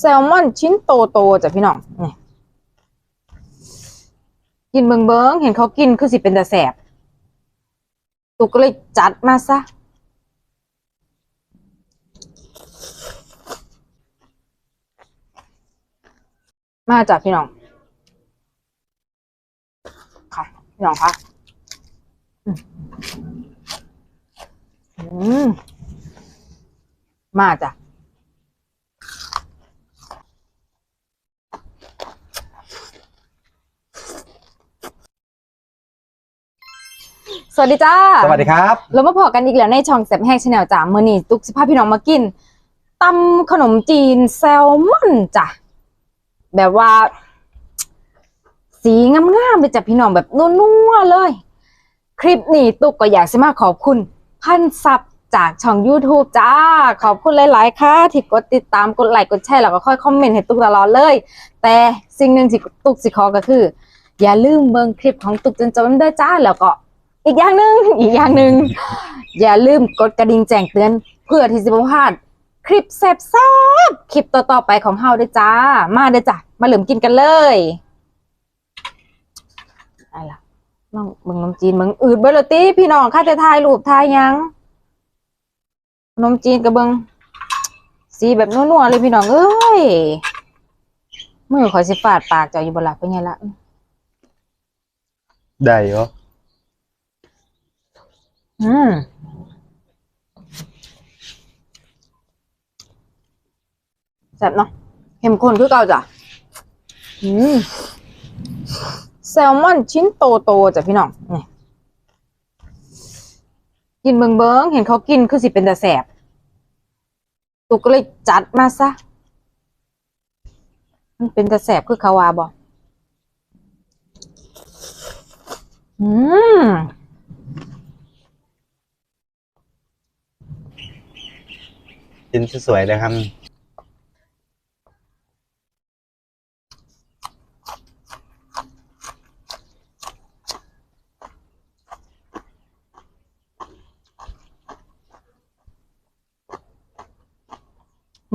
แซลมอนชิ้นโตๆจ้ะพี่น้องนี่กินเบิงเบิงเห็นเขากินคือสิเป็นแต่แสบตุกก็เลยจัดมาซะมาจากพี่น้อง ค่ะ พี่น้องคะอืมมาจ้ะ วัสดีจ้า สวัสดีครับเรามาพอกันอีกแล้วในช่องแซบแห้งชาแนลจ้ามื่อนี้ตุกสิพาพี่น้องมากินตำขนมจีนแซลมอนจ้ะแบบว่า สีงามๆเลยจ้ะพี่น้องแบบนัวๆเลย คลิปนี้ตุกก็อยากจะมาขอบคุณพันซับจากช่อง YouTube จ้า ขอบคุณหลาย ๆ ค่ะ ที่กดติดตามกดไลค์กดแชร์แล้วก็ค่อยคอมเมนต์ให้ตุกตลอดเลย แต่สิ่งหนึ่งที่ตุกสิขอก็คือ อย่าลืมเบิ่งคลิปของตุกจนจบด้วยจ้าแล้วก็ อีกอย่างหนึ่งอีกอย่างหนึ่งอย่าลืมกดกระดิ่งแจ้งเตือน เพื่อที่จะไม่พลาดคลิปแซ่บๆคลิปต่อๆไปของเฮาด้วยจ้า มาเด้อจ้ะมาเริ่มกินกันเลยอะไรล่ะน้องเบิ่งนมจีนเบิ่งอืดเบลตี้พี่น้องข้าจะทายรูปทายยังนมจีนกับเบิงสีแบบนัวๆเลยพี่น้องเอ้ยมือขอยสิฟาดปากเจ้าอยู่บ่ล่ะเป็นไงล่ะได้เหรอ อืมแซ่บเนาะเข้มข้นคือเก่าจ้ะอืมแซลมอนชิ้นโตโตๆจ้ะพี่น้องนี่กินเบิงเบิงๆเห็นเขากินคือสิเป็นแต่แสบตุกก็เลยจัดมาซะ มันเป็นแต่แสบคือเขาวาบออืม กินสวยๆเลยครับ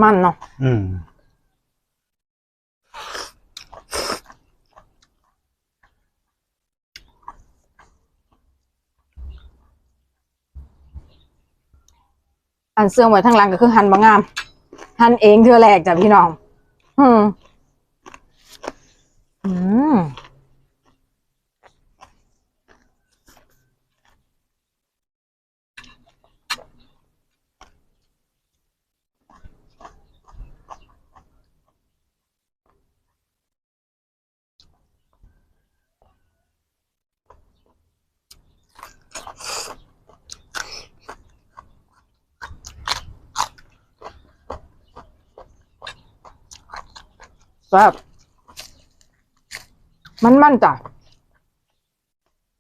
มันเนาะอืม อันเสื่อไว้ทั้งหลังก็คือหันบางงาม หันเองเธอแรกจ้ะพี่น้อง อืมอืม แซ่บมันมันๆจ้ะ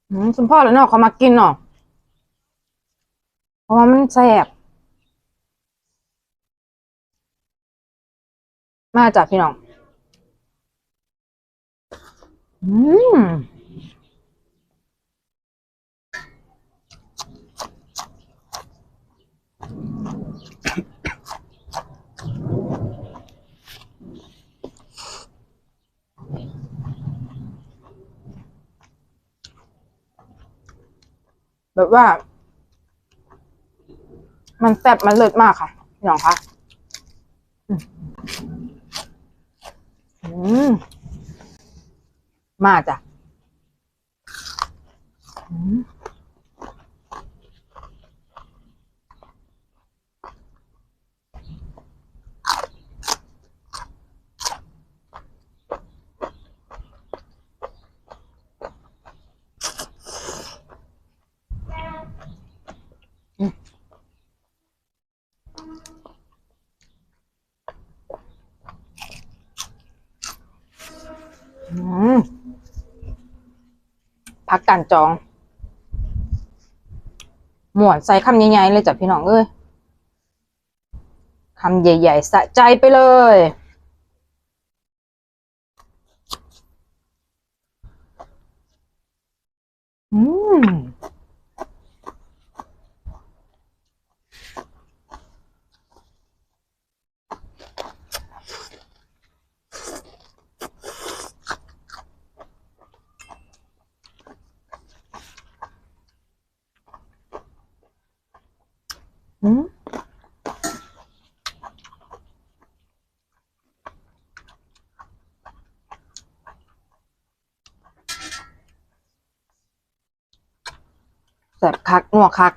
อืมคุณพ่อเลยเนาะเขามากินเนาะเพราะว่ามันแซ่บมาจ้ะพี่น้อง อืม แบบว่า มันแซ่บมันเลิศมากค่ะพี่น้องคะอืมมมาจ้ะอืมอืม พักการจองหมวนใส่คำใหญ่ๆเลยจ้ะพี่น้องเอ้ยคำใหญ่ๆสะใจไปเลย อืม อืม แสบคักหนวกคัก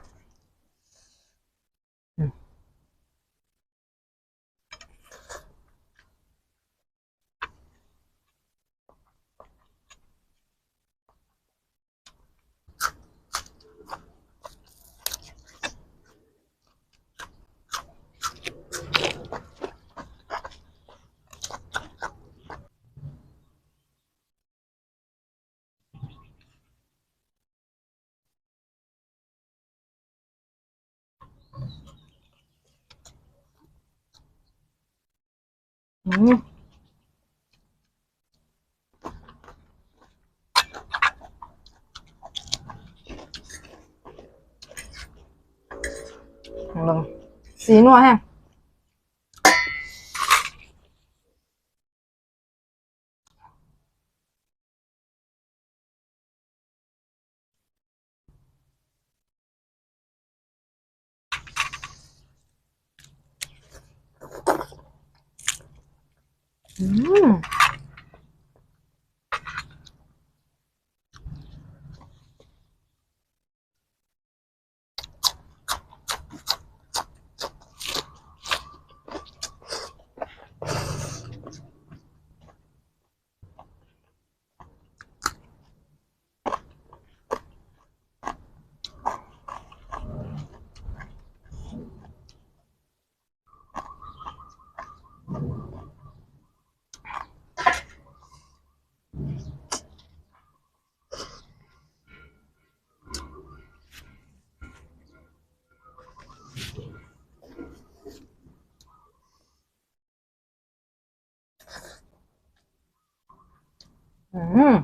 อืมลอ อืม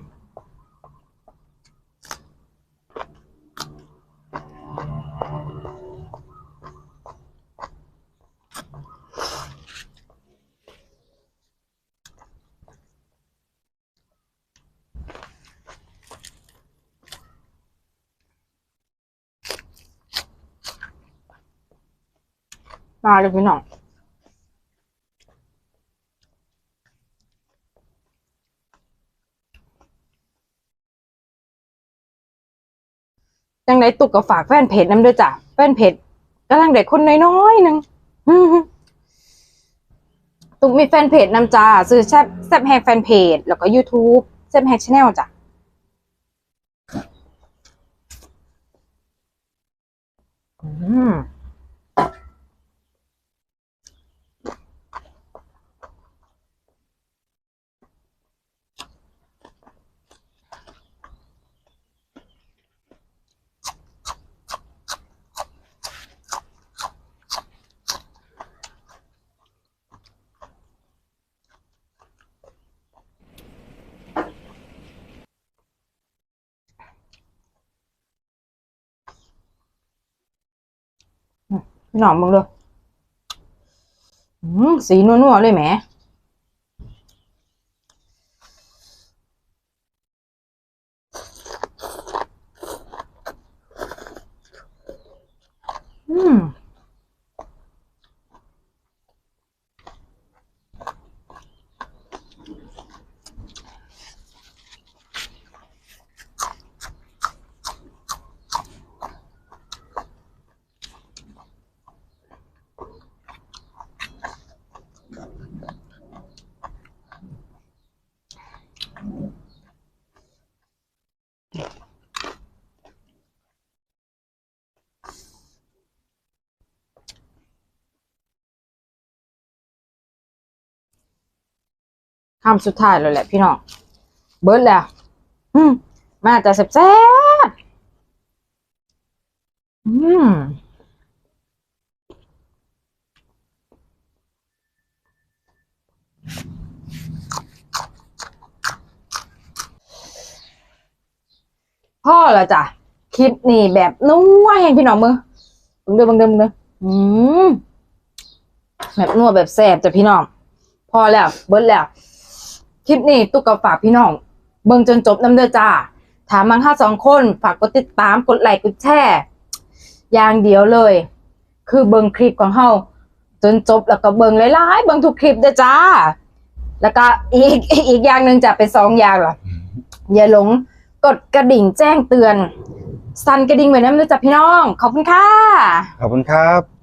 มาเลยพี่น้อง จังไดตุกก็ฝากแฟนเพจน้ำด้วยจ้ะแฟนเพจกำลังเด็กคนน้อยๆหนึ่งตุกมีแฟนเพจน้ำจ้าซื้อแซบแซบแฮกแฟนเพจแล้วก็ YouTube แซบแฮกชาแนลจ้ะอืม พี่น้องมึงเลยสีนัวๆเลยแหม อืม คำสุดท้ายแล้วแหละพี่น้อง เบิร์ดแล้วอืมมาจะแซ่บอืมพ่อเหรอจ้ะคลิปนี่แบบนัวแห่งพี่น้องมือบังเดิมบังเดิมบังเดิมอืมแบบนัวแบบแซ่บจ้ะพี่น้อง พอแล้ว เบิร์ดแล้ว คลิปนี้ตุ๊กกับฝากพี่น้อง เบิ่งจนจบน้ำเด้อจ้า ถามมังค่าสองคนฝากกดติดตามกดไลค์กดแชร์อย่างเดียวเลย คือเบิ่งคลิปของเฮาจนจบแล้วก็เบิ่งหลายๆเบิ่งทุกคลิปเด้อจ้า แล้วก็อีกอีกอย่างหนึ่งจะเป็นสองอย่างเหรออย่าหลงกดกระดิ่งแจ้งเตือน สั่นกระดิ่งไว้น้ำเด้วยจ้ะพี่น้อง ขอบคุณค่ะ ขอบคุณครับ